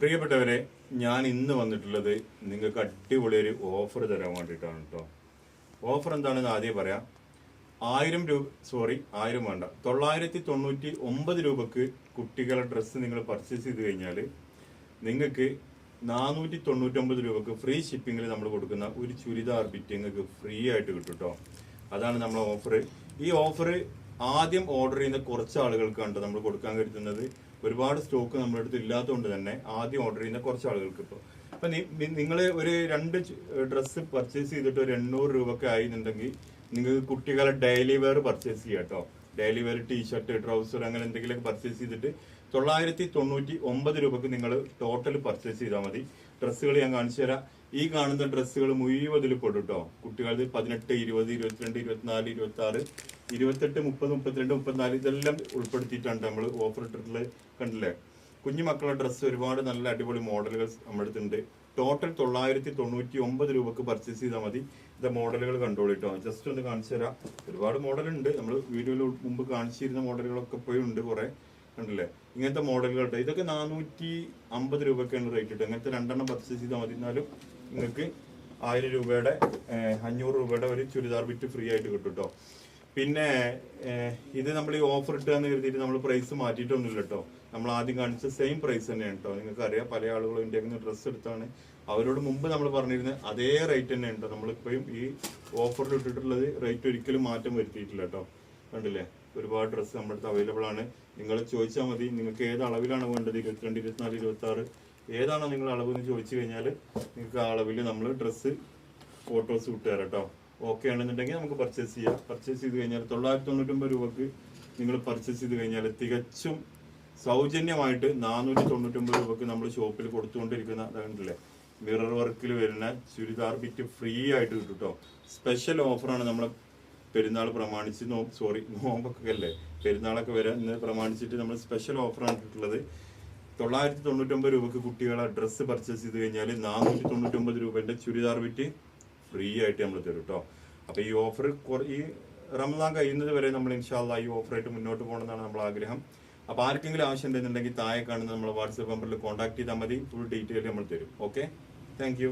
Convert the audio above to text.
പ്രിയപ്പെട്ടവരെ ഞാൻ ഇന്ന് വന്നിട്ടുള്ളത് നിങ്ങൾക്ക് അടിപൊളി ഒരു ഓഫർ തരാൻ വേണ്ടിയിട്ടാണ് കേട്ടോ ഓഫർ എന്താണെന്ന് ആദ്യം പറയാം. ആയിരം രൂപ സോറി ആയിരം വേണ്ട. തൊള്ളായിരത്തി തൊണ്ണൂറ്റി ഒമ്പത് രൂപക്ക് കുട്ടികളുടെ ഡ്രസ്സ് നിങ്ങൾ പർച്ചേസ് ചെയ്ത് കഴിഞ്ഞാൽ നിങ്ങൾക്ക് നാനൂറ്റി തൊണ്ണൂറ്റൊമ്പത് രൂപക്ക് ഫ്രീ ഷിപ്പിങ്ങിൽ നമ്മൾ കൊടുക്കുന്ന ഒരു ചുരിദാർ ബിറ്റ് നിങ്ങൾക്ക് ഫ്രീ ആയിട്ട് കിട്ടും കേട്ടോ അതാണ് നമ്മളെ ഓഫർ ഈ ഓഫർ ആദ്യം ഓർഡർ ചെയ്യുന്ന കുറച്ച് ആളുകൾക്കാണ് നമ്മൾ കൊടുക്കാൻ കരുതുന്നത്? ഒരുപാട് സ്റ്റോക്ക് നമ്മുടെ അടുത്ത് ഇല്ലാത്തതുകൊണ്ട് തന്നെ ആദ്യം ഓർഡർ ചെയ്യുന്ന കുറച്ച് ആളുകൾക്ക് ഇപ്പോൾ അപ്പൊ നിങ്ങൾ ഒരു രണ്ട് ഡ്രസ്സ് പർച്ചേസ് ചെയ്തിട്ട് ഒരു എണ്ണൂറ് രൂപക്ക് ആയിരുന്നുണ്ടെങ്കിൽ നിങ്ങൾക്ക് കുട്ടികളെ ഡെയിലി വെയർ പർച്ചേസ് ചെയ്യാം കേട്ടോ ഡെയിലി വെയർ ടീഷർട്ട് ട്രൗസർ അങ്ങനെ എന്തെങ്കിലുമൊക്കെ പർച്ചേസ് ചെയ്തിട്ട് തൊള്ളായിരത്തി തൊണ്ണൂറ്റി ഒമ്പത് രൂപക്ക് നിങ്ങൾ ടോട്ടൽ പർച്ചേസ് ചെയ്താൽ മതി. ഡ്രസ്സുകൾ ഞാൻ കാണിച്ചു തരാം. ഈ കാണുന്ന ഡ്രസ്സുകൾ മുഴുവതിൽ പെടും കേട്ടോ കുട്ടികളത് പതിനെട്ട് ഇരുപത് ഇരുപത്തിരണ്ട് ഇരുപത്തിനാല് ഇരുപത്തി ആറ് ഇരുപത്തെട്ട് മുപ്പത് മുപ്പത്തിരണ്ട് മുപ്പത്തിനാല് ഇതെല്ലാം ഉൾപ്പെടുത്തിയിട്ടാണ് നമ്മൾ ഓഫർ ഇട്ടിട്ടുള്ളത്. കണ്ടില്ലേ? കുഞ്ഞു മക്കളുടെ ഡ്രസ്സ് ഒരുപാട് നല്ല അടിപൊളി മോഡലുകൾ നമ്മുടെ അടുത്തുണ്ട്. ടോട്ടൽ തൊള്ളായിരത്തി തൊണ്ണൂറ്റി ഒമ്പത് രൂപക്ക് പർച്ചേസ് ചെയ്താൽ മതി. ഇത് മോഡലുകൾ കണ്ടോളിട്ടോ ജസ്റ്റ് ഒന്ന് കാണിച്ചു തരാം. ഒരുപാട് മോഡലുണ്ട് നമ്മൾ വീഡിയോയിൽ മുമ്പ് കാണിച്ചിരുന്ന മോഡലുകളൊക്കെ പോയി ഉണ്ട് കുറെ. കണ്ടില്ലേ? ഇങ്ങനത്തെ മോഡലുകളുണ്ട് ഇതൊക്കെ നാനൂറ്റി അമ്പത് രൂപയ്ക്കാണ് റേറ്റ് ഇട്ടത്. ഇങ്ങനത്തെ രണ്ടെണ്ണം പർച്ചേസ് ചെയ്താൽ മതി. എന്നാലും നിങ്ങൾക്ക് ആയിരം രൂപയുടെ അഞ്ഞൂറ് രൂപയുടെ ഒരു ചുരിദാർ ബിറ്റ് ഫ്രീ ആയിട്ട് കിട്ടും കേട്ടോ പിന്നെ ഇത് നമ്മൾ ഈ ഓഫർ ഇട്ടാന്ന് കരുതിയിട്ട് നമ്മൾ പ്രൈസ് മാറ്റിയിട്ടൊന്നുമില്ല കേട്ടോ നമ്മൾ ആദ്യം കാണിച്ച സെയിം പ്രൈസ് തന്നെയാണ് കേട്ടോ നിങ്ങൾക്ക് അറിയാം പല ആളുകളും നിന്ന് ഡ്രസ്സ് എടുത്താണ്. അവരോട് മുമ്പ് നമ്മൾ പറഞ്ഞിരുന്നത് അതേ റേറ്റ് തന്നെ ഉണ്ടോ നമ്മളിപ്പോഴും ഈ ഓഫറിൽ ഇട്ടിട്ടുള്ളത് റേറ്റ് ഒരിക്കലും മാറ്റം വരുത്തിയിട്ടില്ല കേട്ടോ കണ്ടില്ലേ? ഒരുപാട് ഡ്രസ്സ് നമ്മുടെ അടുത്ത് അവൈലബിൾ ആണ്. നിങ്ങൾ ചോദിച്ചാൽ മതി. നിങ്ങൾക്ക് ഏത് അളവിലാണ് വേണ്ടത്? ഇരുപത്തിരണ്ട് ഇരുപത്തിനാല് ഇരുപത്തി ആറ് ഏതാണോ നിങ്ങൾ അളവ് എന്ന് ചോദിച്ചു കഴിഞ്ഞാൽ നിങ്ങൾക്ക് ആ അളവിൽ നമ്മൾ ഡ്രസ്സ് ഫോട്ടോസ് വിട്ടുതരാം കേട്ടോ ഓക്കെ ആണെന്നുണ്ടെങ്കിൽ നമുക്ക് പർച്ചേസ് ചെയ്യാം. പർച്ചേസ് ചെയ്ത് കഴിഞ്ഞാൽ തൊള്ളായിരത്തി തൊണ്ണൂറ്റൊമ്പത് രൂപക്ക് നിങ്ങൾ പർച്ചേസ് ചെയ്ത് കഴിഞ്ഞാൽ തികച്ചും സൗജന്യമായിട്ട് നാനൂറ്റി തൊണ്ണൂറ്റൊമ്പത് രൂപക്ക് നമ്മൾ ഷോപ്പിൽ കൊടുത്തുകൊണ്ടിരിക്കുന്ന അതാണ്ടല്ലേ മിറർ വർക്കിൽ വരുന്ന ചുരിദാർ ബിറ്റ് ഫ്രീ ആയിട്ട് കിട്ടും കേട്ടോ സ്പെഷ്യൽ ഓഫറാണ് നമ്മൾ പെരുന്നാൾ പ്രമാണിച്ച് നോ സോറി നോമ്പൊക്കെ അല്ലേ പെരുന്നാളൊക്കെ വരുന്ന പ്രമാണിച്ചിട്ട് നമ്മൾ സ്പെഷ്യൽ ഓഫറാണ് ഇട്ടിട്ടുള്ളത്. തൊള്ളായിരത്തി തൊണ്ണൂറ്റൊമ്പത് രൂപക്ക് കുട്ടികളെ ഡ്രസ്സ് പർച്ചേസ് ചെയ്ത് കഴിഞ്ഞാൽ നാനൂറ്റി തൊണ്ണൂറ്റൊമ്പത് രൂപേന്റെ ചുരിദാർ വിറ്റ് ഫ്രീ ആയിട്ട് നമ്മൾ തരും കേട്ടോ അപ്പോൾ ഈ ഓഫർ ഈ റമദാൻ കഴിയുന്നത് വരെ നമ്മൾ ഇൻഷാല്ല ഈ ഓഫറായിട്ട് മുന്നോട്ട് പോകണമെന്നാണ് നമ്മൾ ആഗ്രഹം. അപ്പോൾ ആർക്കെങ്കിലും ആവശ്യം ഉണ്ടെന്നുണ്ടെങ്കിൽ താഴെ കാണുന്ന നമ്മളെ വാട്സപ്പ് നമ്പറിൽ കോൺടാക്ട് ചെയ്താൽ മതി. ഫുൾ ഡീറ്റെയിൽ നമ്മൾ തരും. Okay thank